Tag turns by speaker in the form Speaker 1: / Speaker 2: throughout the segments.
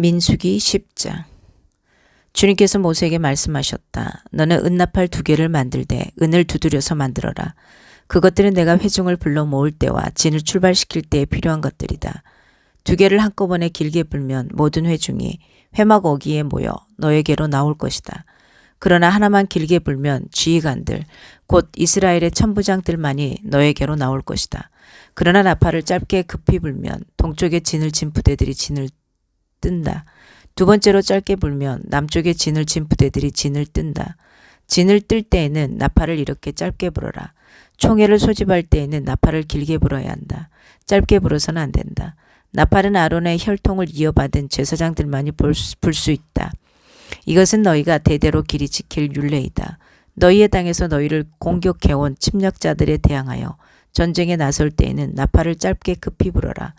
Speaker 1: 민수기 10장 주님께서 모세에게 말씀하셨다. 너는 은나팔 두 개를 만들되 은을 두드려서 만들어라. 그것들은 내가 회중을 불러 모을 때와 진을 출발시킬 때에 필요한 것들이다. 두 개를 한꺼번에 길게 불면 모든 회중이 회막 어기에 모여 너에게로 나올 것이다. 그러나 하나만 길게 불면 지휘관들 곧 이스라엘의 천부장들만이 너에게로 나올 것이다. 그러나 나팔을 짧게 급히 불면 동쪽에 진을 친 부대들이 진을 뜬다. 두 번째로 짧게 불면 남쪽에 진을 친 부대들이 진을 뜬다. 진을 뜰 때에는 나팔을 이렇게 짧게 불어라. 총회를 소집할 때에는 나팔을 길게 불어야 한다. 짧게 불어서는 안 된다. 나팔은 아론의 혈통을 이어받은 제사장들만이 불수 있다. 이것은 너희가 대대로 길이 지킬 율례이다. 너희의 땅에서 너희를 공격해온 침략자들에 대항하여 전쟁에 나설 때에는 나팔을 짧게 급히 불어라.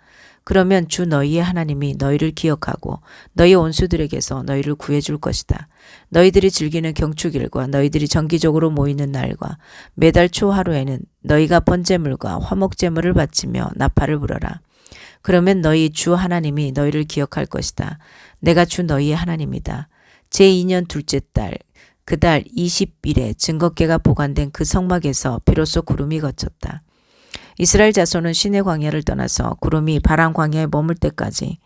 Speaker 1: 그러면 주 너희의 하나님이 너희를 기억하고 너희 온수들에게서 너희를 구해줄 것이다. 너희들이 즐기는 경축일과 너희들이 정기적으로 모이는 날과 매달 초 하루에는 너희가 번제물과 화목제물을 바치며 나팔을 불어라. 그러면 너희 주 하나님이 너희를 기억할 것이다. 내가 주 너희의 하나님이다. 제2년 둘째 달, 그달 20일에 증거계가 보관된 그 성막에서 비로소 구름이 거쳤다. 이스라엘 자손은 신의 광야를 떠나서 구름이 바람 광야에 머물 때까지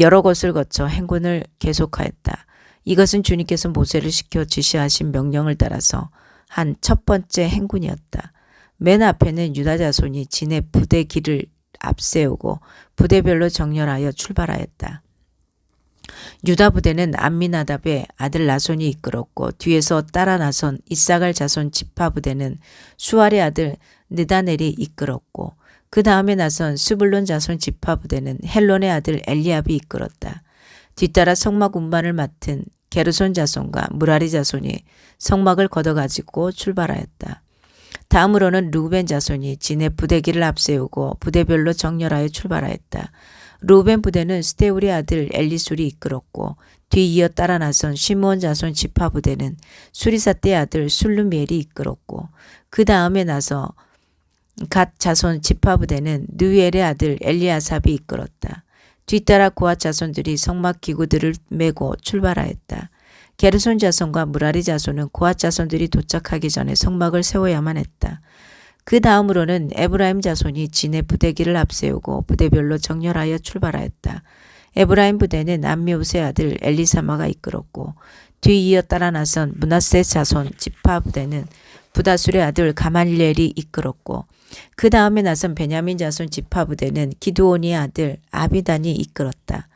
Speaker 1: 여러 곳을 거쳐 행군을 계속하였다. 이것은 주님께서 모세를 시켜 지시하신 명령을 따라서 한 첫 번째 행군이었다. 맨 앞에는 유다 자손이 진의 부대 길을 앞세우고 부대별로 정렬하여 출발하였다. 유다 부대는 암미나답의 아들 나손이 이끌었고 뒤에서 따라 나선 이사갈 자손 지파 부대는 수알의 아들 느다넬이 이끌었고 그 다음에 나선 스불론 자손 지파 부대는 헬론의 아들 엘리압이 이끌었다. 뒤따라 성막 운반을 맡은 게르손 자손과 무라리 자손이 성막을 걷어가지고 출발하였다. 다음으로는 루벤 자손이 진의 부대기를 앞세우고 부대별로 정렬하여 출발하였다. 루벤 부대는 스테울의 아들 엘리술이 이끌었고 뒤이어 따라 나선 시므온 자손 지파 부대는 수리사 때 아들 술루미엘이 이끌었고 그 다음에 나서 갓 자손 지파 부대는 느엘의 아들 엘리아삽이 이끌었다. 뒤따라 고아 자손들이 성막 기구들을 메고 출발하였다. 게르손 자손과 무라리 자손은 고아 자손들이 도착하기 전에 성막을 세워야만 했다. 그 다음으로는 에브라임 자손이 진의 부대기를 앞세우고 부대별로 정렬하여 출발하였다. 에브라임 부대는 암미우스의 아들 엘리사마가 이끌었고 뒤이어 따라 나선 문하세 자손 지파 부대는 부다술의 아들 가말리엘이 이끌었고 그 다음에 나선 베냐민 자손 지파 부대는 기드온의 아들 아비단이 이끌었다.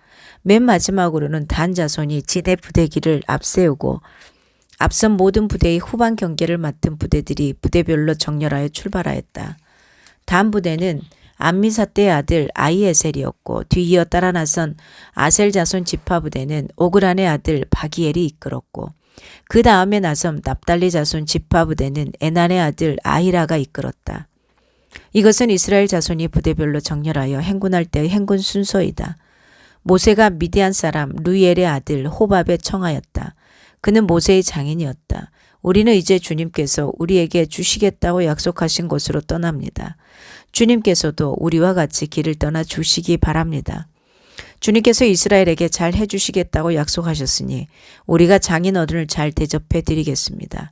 Speaker 1: 맨 마지막으로는 단 자손이 진의 부대기를 앞세우고 앞선 모든 부대의 후반 경계를 맡은 부대들이 부대별로 정렬하여 출발하였다. 단 부대는 안미사 때의 아들 아이에셀이었고 뒤이어 따라 나선 아셀 자손 지파 부대는 오그란의 아들 바기엘이 이끌었고 그 다음에 나선 납달리 자손 지파 부대는 에난의 아들 아히라가 이끌었다. 이것은 이스라엘 자손이 부대별로 정렬하여 행군할 때의 행군 순서이다. 모세가 미디안 사람 루이엘의 아들 호밥에 청하였다. 그는 모세의 장인이었다. 우리는 이제 주님께서 우리에게 주시겠다고 약속하신 곳으로 떠납니다. 주님께서도 우리와 같이 길을 떠나 주시기 바랍니다. 주님께서 이스라엘에게 잘 해주시겠다고 약속하셨으니 우리가 장인어른을 잘 대접해 드리겠습니다.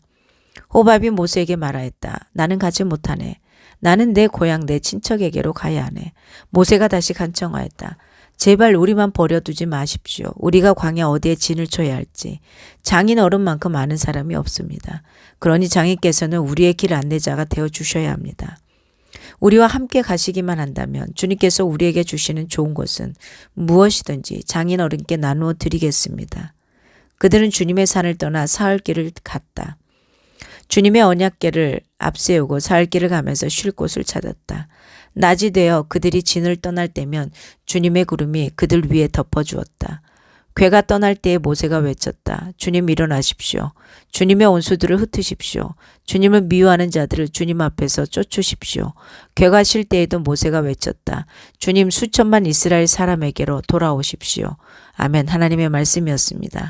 Speaker 1: 호밥이 모세에게 말하였다. 나는 가지 못하네. 나는 내 고향 내 친척에게로 가야 하네. 모세가 다시 간청하였다. 제발 우리만 버려두지 마십시오. 우리가 광야 어디에 진을 쳐야 할지. 장인 어른만큼 아는 사람이 없습니다. 그러니 장인께서는 우리의 길 안내자가 되어 주셔야 합니다. 우리와 함께 가시기만 한다면 주님께서 우리에게 주시는 좋은 것은 무엇이든지 장인 어른께 나누어 드리겠습니다. 그들은 주님의 산을 떠나 사흘 길을 갔다. 주님의 언약계를 앞세우고 사흘 길을 가면서 쉴 곳을 찾았다. 낮이 되어 그들이 진을 떠날 때면 주님의 구름이 그들 위에 덮어주었다. 괴가 떠날 때에 모세가 외쳤다. 주님 일어나십시오. 주님의 온수들을 흩으십시오. 주님을 미워하는 자들을 주님 앞에서 쫓으십시오. 괴가 쉴 때에도 모세가 외쳤다. 주님 수천만 이스라엘 사람에게로 돌아오십시오. 아멘 하나님의 말씀이었습니다.